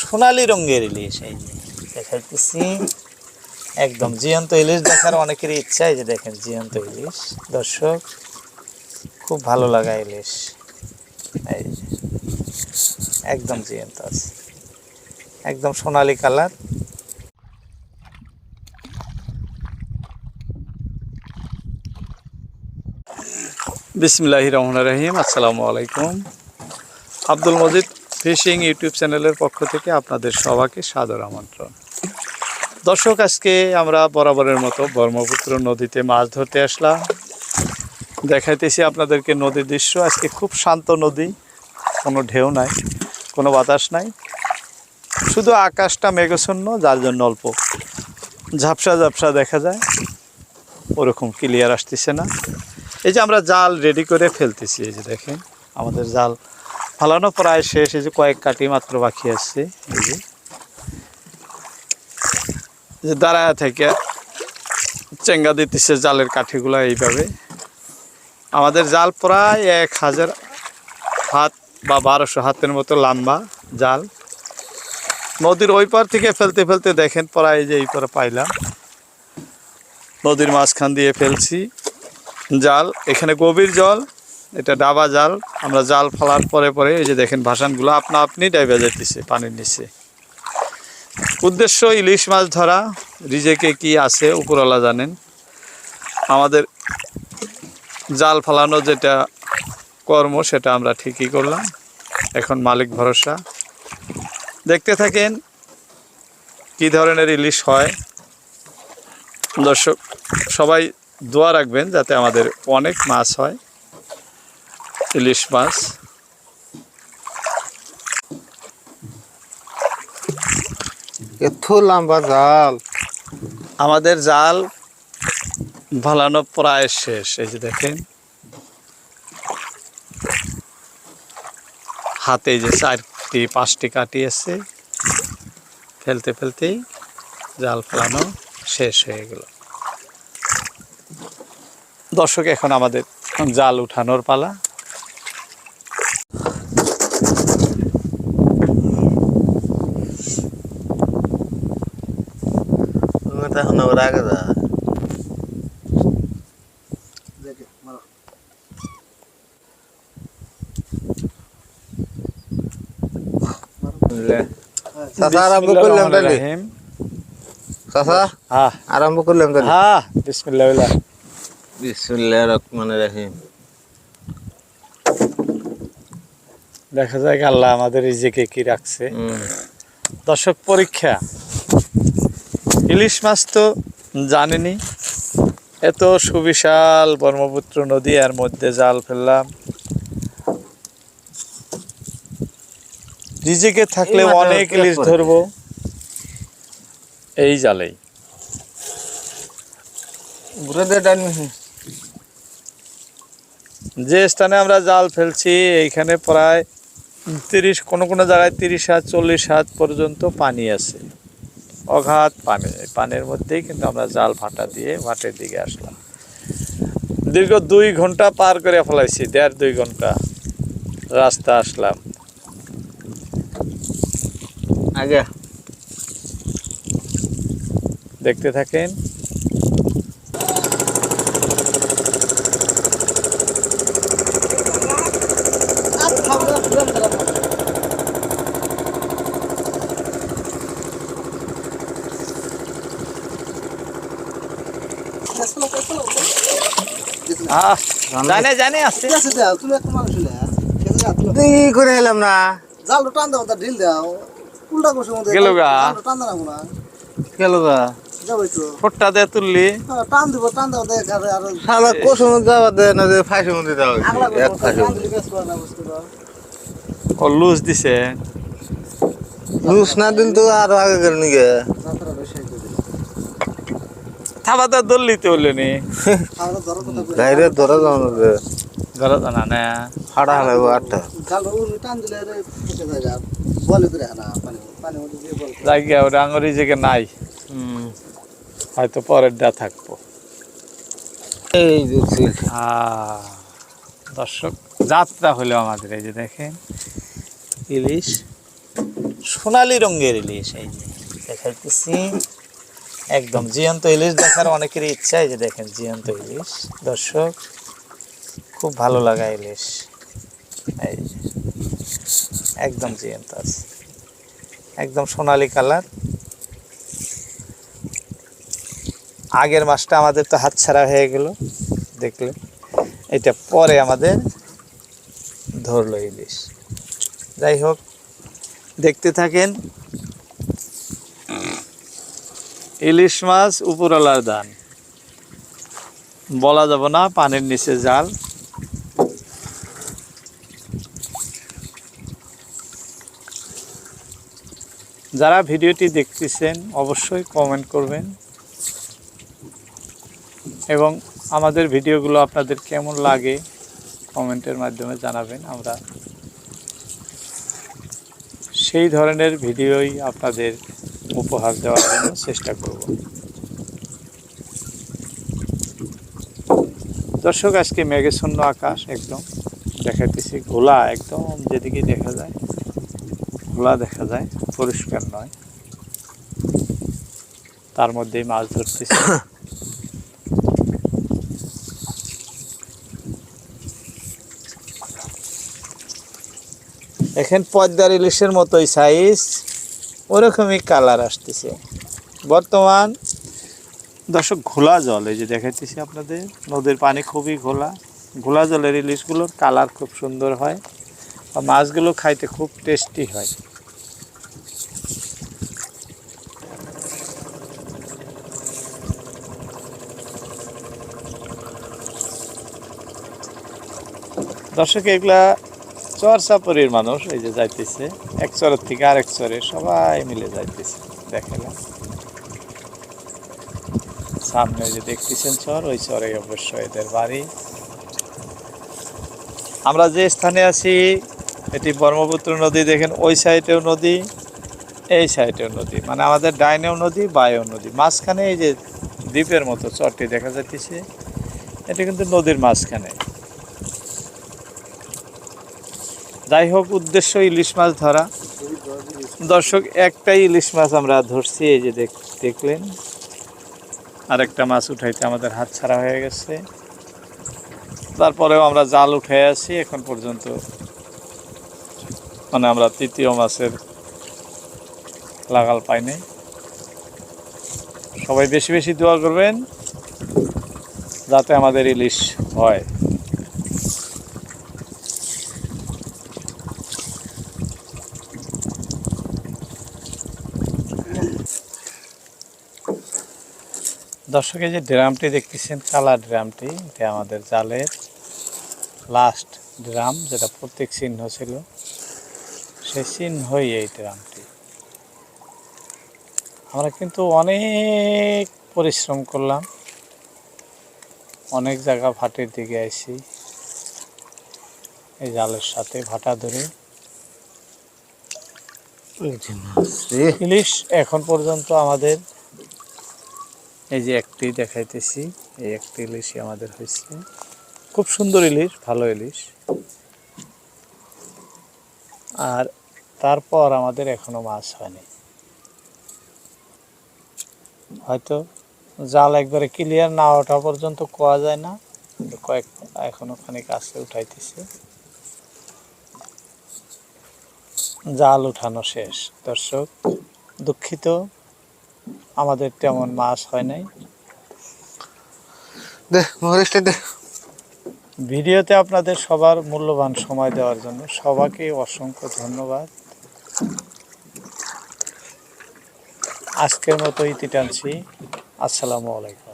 সোনালি রঙের ইলিশ এই যে দেখাইতেছি। একদম জিয়ন্ত ইলিশ দেখার অনেকেরই ইচ্ছা এই যে দেখেন জিয়ন্ত ইলিশ। দর্শক, খুব ভালো লাগা ইলিশ। একদম জিয়ন্ত আছে। একদম সোনালি কালার। বিসমিল্লাহি রহমান রহিম। আসসালামু আলাইকুম। আব্দুল মজিদ ফিশিং ইউটিউব চ্যানেলের পক্ষ থেকে আপনাদের সবাইকে সাদর আমন্ত্রণ। দর্শক, আজকে আমরা বরাবরের মতো ব্রহ্মপুত্র নদীতে মাছ ধরতে আসলাম। দেখাইতেছি আপনাদেরকে নদীর দৃশ্য। আজকে খুব শান্ত নদী, কোনো ঢেউ নাই, কোনো বাতাস নাই। শুধু আকাশটা মেঘশূন্য যার জন্য অল্প ঝাপসা ঝাপসা দেখা যায়। ওরকম ক্লিয়ার আসতেছে না। এই যে আমরা জাল রেডি করে ফেলতেছি, এই যে দেখেন, আমাদের জাল ফালানো প্রায় শেষ, এই যে কয়েক কাটি মাত্র বাকি আছে। যে। যে দাঁড়ায় থেকে চেঙ্গা দিতেছে জালের কাঠিগুলো এইভাবে। আমাদের জাল প্রায় এক হাজার হাত বা বারোশো হাতের মতো লম্বা জাল। নদীর ওই পার থেকে ফেলতে ফেলতে দেখেন প্রায় যে এই পারে পাইলাম। নদীর মাঝখান দিয়ে ফেলছি জাল। এখানে গভীর জল এটা ডাবা জাল। আমরা জাল ফালার পরে পরে এই যে দেখেন ভাসানগুলো, আপনা আপনি ডাইবা যাইতেছে পানির নিচে। উদ্দেশ্য ইলিশ মাছ ধরা, রিজেকে কি আছে উপরওয়ালা জানেন। আমাদের জাল ফালানো যেটা কর্ম, সেটা আমরা ঠিকই করলাম। এখন মালিক ভরসা। দেখতে থাকেন কি ধরনের ইলিশ হয়। দর্শক, সবাই দোয়া রাখবেন যাতে আমাদের অনেক মাছ হয়। ইলিশ মাছ এত লম্বা জাল। আমাদের জাল ভালানো প্রায় শেষ এই যে দেখেন। হাতে যে চারটি পাঁচটি কাটি আছে। ফেলতে ফেলতেই জাল ফেলানো শেষ হয়ে গেল। দর্শক এখন আমাদের জাল উঠানোর পালা। চাচা আরম্ভ করলাম তাহলে রহিম চাচা হ্যাঁ আরম্ভ করলাম তাহলে হ্যাঁ বিসমিল্লাহ বিসমিল্লাহ রহমান রহিম দেখা যায় আল্লাহ আমাদের রিজেকে কি রাখছে? দর্শক পরীক্ষা। ইলিশ মাছ তো জানেনি। এত সুবিশাল ব্রহ্মপুত্র নদী এর মধ্যে জাল ফেললাম। রিজেকে থাকলে অনেক ইলিশ। ধরবো। এই জালেই। যে স্থানে আমরা জাল ফেলছি এইখানে প্রায় তিরিশ কোনো কোনো জায়গায় তিরিশ হাত চল্লিশ হাত পর্যন্ত পানি আছে। অগাধ পানি পানের পানির মধ্যেই কিন্তু আমরা জাল ফাটা দিয়ে ভাটের দিকে আসলাম। দীর্ঘ দুই ঘণ্টা পার করে ফেলাইছি দেড় দুই ঘণ্টা রাস্তা আসলাম। আগে। দেখতে থাকেন। জানে জানে আসছে তুই করে এলাম না। জালটা টান দাও তা ঢিল দাও। উল্টা করছে মধ্যে গেলো গা। টান দাও না গেল গা। যাবই তো ফোটটা দিয়ে তুললি। হ্যাঁ, টান দিব টান দাও দেখ আর যাওয়া দে না যে ফাঁসি এক ফাঁসি ও লুজ দিছে। লুস না দিন তো আরও আগে করে নিগে যাত্রা বেশি করে দিল থাবাতে দললি তো হলে নি। আমরা ধরো কথা কই গাইরে ধরা যাও না যে ধরো জানা না ফাড়া হলাইব আটটা জালটা টান দিলে রে ফুটে যায় গা বলে করে না। পানি পানি মধ্যে দিয়ে বল জায়গা ওটা আঙুরি জেগে নাই। হয়তো পরের ডা থাকব। এই দেখছি দর্শক যাত্রা হলো আমাদের এই যে দেখেন। ইলিশ সোনালি রঙের ইলিশ এই যে দেখাইতেছি। একদম জিয়ন্ত ইলিশ দেখার অনেকেরই ইচ্ছা এই যে দেখেন জিয়ন্ত ইলিশ। দর্শক, খুব ভালো লাগা ইলিশ। এই একদম জিয়ন্ত আছে। একদম সোনালি কালার। আগের মাসটা আমাদের তো হাতছাড়া হয়ে গেল দেখলে এটা পরে আমাদের ধরলো ইলিশ। যাই হোক, দেখতে থাকেন। ইলিশ মাছ, উপরওয়ালার দান বলা যাব না, পানির নিচে জাল। যারা ভিডিওটি দেখতেছেন, অবশ্যই কমেন্ট করবেন। এবং আমাদের ভিডিওগুলো আপনাদের কেমন লাগে, কমেন্টের মাধ্যমে জানাবেন। আমরা সেই ধরনের ভিডিওই আপনাদের উপহার দেওয়ার জন্য চেষ্টা করব। দর্শক, আজকে মেঘেশূন্য আকাশ, একদম দেখাইতেছি ঘোলা, একদম যেদিকে দেখা যায়, ঘোলা দেখা যায়, পরিষ্কার নয়। তার মধ্যেই মাছ ধরতেছি। এখন পদ্মার ইলিশের মতোই সাইজ ওরকমই কালার আসতেছে। বর্তমান দর্শক, ঘোলা জল, এই যে দেখাইতেছি আপনাদের, নদীর পানি খুবই ঘোলা। ঘোলা জলের ইলিশগুলোর কালার খুব সুন্দর হয় আর মাছগুলো খাইতে খুব টেস্টি হয়। দর্শক, এগুলা চর চাপরির মানুষ, এই যে যাইতেছে। এক চরের থেকে আরেক চরে সবাই মিলে যাইতেছে দেখালাম সামনে যে দেখতেছেন চর, ওই চরে অবশ্য এদের বাড়ি। আমরা যে স্থানে আছি, এটি ব্রহ্মপুত্র নদী, দেখেন, ওই সাইডেও নদী, এই সাইডেও নদী। মানে আমাদের ডাইনেও নদী, বায়েও নদী। মাঝখানে এই যে দ্বীপের মতো চরটি দেখা যাচ্ছে এটি কিন্তু নদীর মাঝখানে। যাই হোক, উদ্দেশ্য ইলিশ মাছ ধরা। দর্শক, একটাই ইলিশ মাছ আমরা ধরছি, এই যে দেখ- দেখলেন। আরেকটা মাছ উঠাইতে আমাদের হাত ছাড়া হয়ে গেছে। তারপরেও আমরা জাল উঠে আছি, এখন পর্যন্ত মানে আমরা তৃতীয় মাছের লাগাল পাই নাই। সবাই বেশি বেশি দোয়া করবেন, যাতে আমাদের ইলিশ হয়। দর্শক এই যে ড্রামটি দেখতেছেন কালার ড্রামটি এটা আমাদের জালের লাস্ট ড্রাম যেটা প্রত্যেক চিহ্ন ছিল। সেই চিহ্নই এই ড্রামটি। আমরা কিন্তু অনেক পরিশ্রম করলাম। অনেক জায়গা ভাটের দিকে আইছি। এই জালের সাথে ভাটা ধরে। ইলিশ এখন পর্যন্ত আমাদের এই যে একটি দেখাইতেছি, এই একটি ইলিশই আমাদের হয়েছে। খুব সুন্দর ইলিশ, ভালো ইলিশ। আর তারপর আমাদের এখনও মাছ হয়নি। হয়তো জাল একবারে ক্লিয়ার না ওঠা পর্যন্ত কোয়া যায় না কয়েক এখনও খানিক আছে উঠাইতেছে। জাল উঠানো শেষ। দর্শক, দুঃখিত। আমাদের তেমন মাছ হয় নাই। ভিডিওতে আপনাদের সবার মূল্যবান সময় দেওয়ার জন্য সবাইকে অসংখ্য ধন্যবাদ। আজকের মতো ইতি টানছি। আসসালামু আলাইকুম।